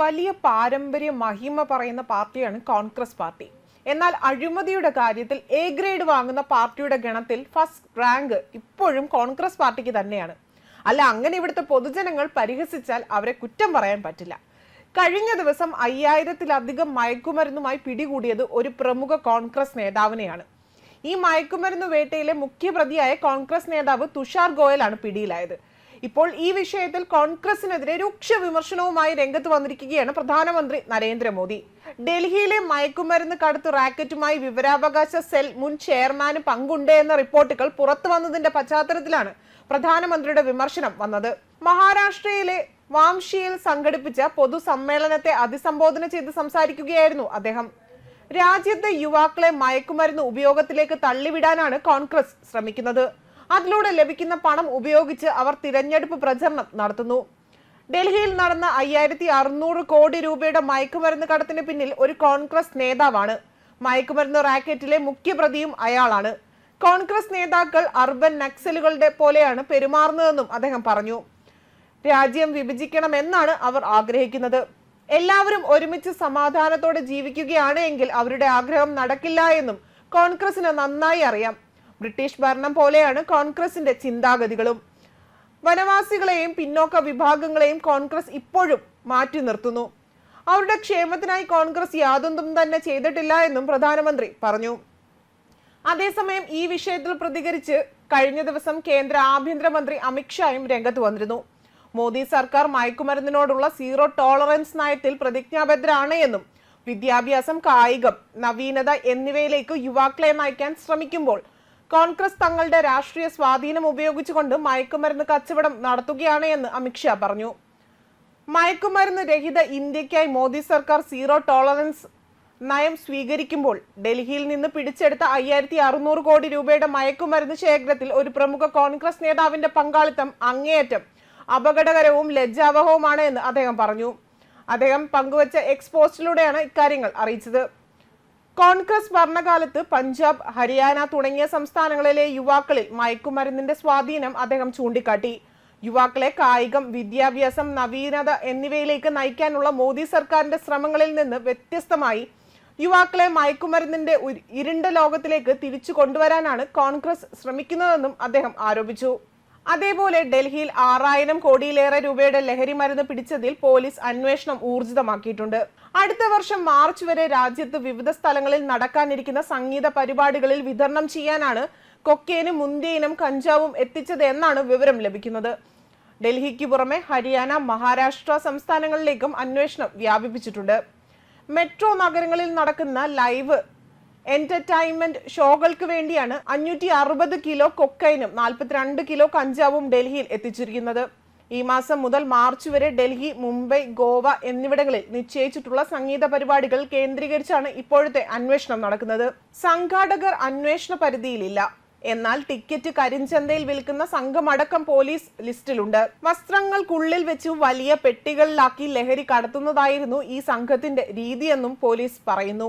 വലിയ പാരമ്പര്യ മഹിമ പറയുന്ന പാർട്ടിയാണ് കോൺഗ്രസ് പാർട്ടി. എന്നാൽ അഴിമതിയുടെ കാര്യത്തിൽ എ ഗ്രേഡ് വാങ്ങുന്ന പാർട്ടിയുടെ ഗണത്തിൽ ഫസ്റ്റ് റാങ്ക് ഇപ്പോഴും കോൺഗ്രസ് പാർട്ടിക്ക് തന്നെയാണ്. അല്ല അങ്ങനെ ഇവിടുത്തെ പൊതുജനങ്ങൾ പരിഹസിച്ചാൽ അവരെ കുറ്റം പറയാൻ പറ്റില്ല. കഴിഞ്ഞ ദിവസം അയ്യായിരത്തിലധികം മയക്കുമരുന്നുമായി പിടികൂടിയത് ഒരു പ്രമുഖ കോൺഗ്രസ് നേതാവിനെയാണ്. ഈ മയക്കുമരുന്ന് വേട്ടയിലെ മുഖ്യപ്രതിയായ കോൺഗ്രസ് നേതാവ് തുഷാർ ഗോയലാണ് പിടിയിലായത്. ഇപ്പോൾ ഈ വിഷയത്തിൽ കോൺഗ്രസിനെതിരെ രൂക്ഷ വിമർശനവുമായി രംഗത്ത് വന്നിരിക്കുകയാണ് പ്രധാനമന്ത്രി നരേന്ദ്രമോദി. ഡൽഹിയിലെ മയക്കുമരുന്ന് കടത്ത് റാക്കറ്റുമായി വിവരാവകാശ സെൽ മുൻ ചെയർമാന് പങ്കുണ്ട് എന്ന റിപ്പോർട്ടുകൾ പുറത്തു വന്നതിന്റെ പശ്ചാത്തലത്തിലാണ് പ്രധാനമന്ത്രിയുടെ വിമർശനം വന്നത്. മഹാരാഷ്ട്രയിലെ വാംഷിയിൽ സംഘടിപ്പിച്ച പൊതുസമ്മേളനത്തെ അഭിസംബോധന ചെയ്ത് സംസാരിക്കുകയായിരുന്നു അദ്ദേഹം. രാജ്യത്തെ യുവാക്കളെ മയക്കുമരുന്ന് ഉപയോഗത്തിലേക്ക് തള്ളിവിടാനാണ് കോൺഗ്രസ് ശ്രമിക്കുന്നത്. അതിലൂടെ ലഭിക്കുന്ന പണം ഉപയോഗിച്ച് അവർ തിരഞ്ഞെടുപ്പ് പ്രചരണം നടത്തുന്നു. ഡൽഹിയിൽ നടന്ന അയ്യായിരത്തി അറുന്നൂറ് കോടി രൂപയുടെ മയക്കുമരുന്ന് കടത്തിന് പിന്നിൽ ഒരു കോൺഗ്രസ് നേതാവാണ്. മയക്കുമരുന്ന് റാക്കറ്റിലെ മുഖ്യപ്രതിയും അയാളാണ്. കോൺഗ്രസ് നേതാക്കൾ അർബൻ നക്സലുകളുടെ പോലെയാണ് പെരുമാറുന്നതെന്നും അദ്ദേഹം പറഞ്ഞു. രാജ്യം വിഭജിക്കണമെന്നാണ് അവർ ആഗ്രഹിക്കുന്നത്. എല്ലാവരും ഒരുമിച്ച് സമാധാനത്തോടെ ജീവിക്കുകയാണ് എങ്കിൽ അവരുടെ ആഗ്രഹം നടക്കില്ല എന്നും കോൺഗ്രസിന് നന്നായി അറിയാം. ബ്രിട്ടീഷ് ഭരണം പോലെയാണ് കോൺഗ്രസിന്റെ ചിന്താഗതികളും. വനവാസികളെയും പിന്നോക്ക വിഭാഗങ്ങളെയും കോൺഗ്രസ് ഇപ്പോഴും മാറ്റി നിർത്തുന്നു. അവരുടെ ക്ഷേമത്തിനായി കോൺഗ്രസ് യാതൊന്നും തന്നെ ചെയ്തിട്ടില്ല എന്നും പ്രധാനമന്ത്രി പറഞ്ഞു. അതേസമയം ഈ വിഷയത്തിൽ പ്രതികരിച്ച് കഴിഞ്ഞ ദിവസം കേന്ദ്ര ആഭ്യന്തരമന്ത്രി അമിത്ഷായും രംഗത്ത് വന്നിരുന്നു. മോദി സർക്കാർ മയക്കുമരുന്നിനോടുള്ള സീറോ ടോളറൻസ് നയത്തിൽ പ്രതിജ്ഞാബദ്ധരാണ് എന്നും വിദ്യാഭ്യാസം കായികം നവീനത എന്നിവയിലേക്ക് യുവാക്കളെ നയിക്കാൻ ശ്രമിക്കുമ്പോൾ കോൺഗ്രസ് തങ്ങളുടെ രാഷ്ട്രീയ സ്വാധീനം ഉപയോഗിച്ചുകൊണ്ട് മയക്കുമരുന്ന് കച്ചവടം നടത്തുകയാണ് എന്ന് അമിത്ഷാ പറഞ്ഞു. മയക്കുമരുന്ന് രഹിത ഇന്ത്യക്കായി മോദി സർക്കാർ സീറോ ടോളറൻസ് നയം സ്വീകരിക്കുമ്പോൾ ഡൽഹിയിൽ നിന്ന് പിടിച്ചെടുത്ത അയ്യായിരത്തി അറുന്നൂറ് കോടി രൂപയുടെ മയക്കുമരുന്ന് ശേഖരത്തിൽ ഒരു പ്രമുഖ കോൺഗ്രസ് നേതാവിന്റെ പങ്കാളിത്തം അങ്ങേയറ്റം അപകടകരവും ലജ്ജാവഹവുമാണ് എന്ന് അദ്ദേഹം പറഞ്ഞു. അദ്ദേഹം പങ്കുവച്ച എക്സ് പോസ്റ്റിലൂടെയാണ് ഇക്കാര്യങ്ങൾ അറിയിച്ചത്. കോൺഗ്രസ് ഭരണകാലത്ത് പഞ്ചാബ് ഹരിയാന തുടങ്ങിയ സംസ്ഥാനങ്ങളിലെ യുവാക്കളിൽ മയക്കുമരുന്നിന്റെ സ്വാധീനം അദ്ദേഹം ചൂണ്ടിക്കാട്ടി. യുവാക്കളെ കായികം വിദ്യാഭ്യാസം നവീനത എന്നിവയിലേക്ക് നയിക്കാനുള്ള മോദി സർക്കാരിന്റെ ശ്രമങ്ങളിൽ നിന്ന് വ്യത്യസ്തമായി യുവാക്കളെ മയക്കുമരുന്നിന്റെ ഇരുണ്ട ലോകത്തിലേക്ക് തിരിച്ചു കൊണ്ടുവരാനാണ് കോൺഗ്രസ് ശ്രമിക്കുന്നതെന്നും അദ്ദേഹം ആരോപിച്ചു. അതേപോലെ ഡൽഹിയിൽ ആറായിരം കോടിയിലേറെ രൂപയുടെ ലഹരി മരുന്ന് പിടിച്ചതിൽ പോലീസ് അന്വേഷണം ഊർജിതമാക്കിയിട്ടുണ്ട്. അടുത്ത വർഷം മാർച്ച് വരെ രാജ്യത്ത് വിവിധ സ്ഥലങ്ങളിൽ നടക്കാനിരിക്കുന്ന സംഗീത പരിപാടികളിൽ വിതരണം ചെയ്യാനാണ് കൊക്കേനും മുന്തിയനും കഞ്ചാവും എത്തിച്ചത് എന്നാണ് വിവരം ലഭിക്കുന്നത്. ഡൽഹിക്ക് പുറമെ ഹരിയാന മഹാരാഷ്ട്ര സംസ്ഥാനങ്ങളിലേക്കും അന്വേഷണം വ്യാപിപ്പിച്ചിട്ടുണ്ട്. മെട്രോ നഗരങ്ങളിൽ നടക്കുന്ന ലൈവ് എന്റർടൈൻമെന്റ് ഷോകൾക്ക് വേണ്ടിയാണ് അഞ്ഞൂറ്റി അറുപത് കിലോ കൊക്കൈനും നാൽപ്പത്തിരണ്ട് കിലോ കഞ്ചാവും ഡൽഹിയിൽ എത്തിച്ചിരിക്കുന്നത്. ഈ മാസം മുതൽ മാർച്ച് വരെ ഡൽഹി മുംബൈ ഗോവ എന്നിവിടങ്ങളിൽ നിശ്ചയിച്ചിട്ടുള്ള സംഗീത പരിപാടികൾ കേന്ദ്രീകരിച്ചാണ് ഇപ്പോഴത്തെ അന്വേഷണം നടക്കുന്നത്. സംഘാടകർ അന്വേഷണ പരിധിയിലില്ല. എന്നാൽ ടിക്കറ്റ് കരിഞ്ചന്തയിൽ വിൽക്കുന്ന സംഘമടക്കം പോലീസ് ലിസ്റ്റിലുണ്ട്. വസ്ത്രങ്ങൾക്കുള്ളിൽ വെച്ച് വലിയ പെട്ടികളിലാക്കി ലഹരി കടത്തുന്നതായിരുന്നു ഈ സംഘത്തിന്റെ രീതിയെന്നും പോലീസ് പറയുന്നു.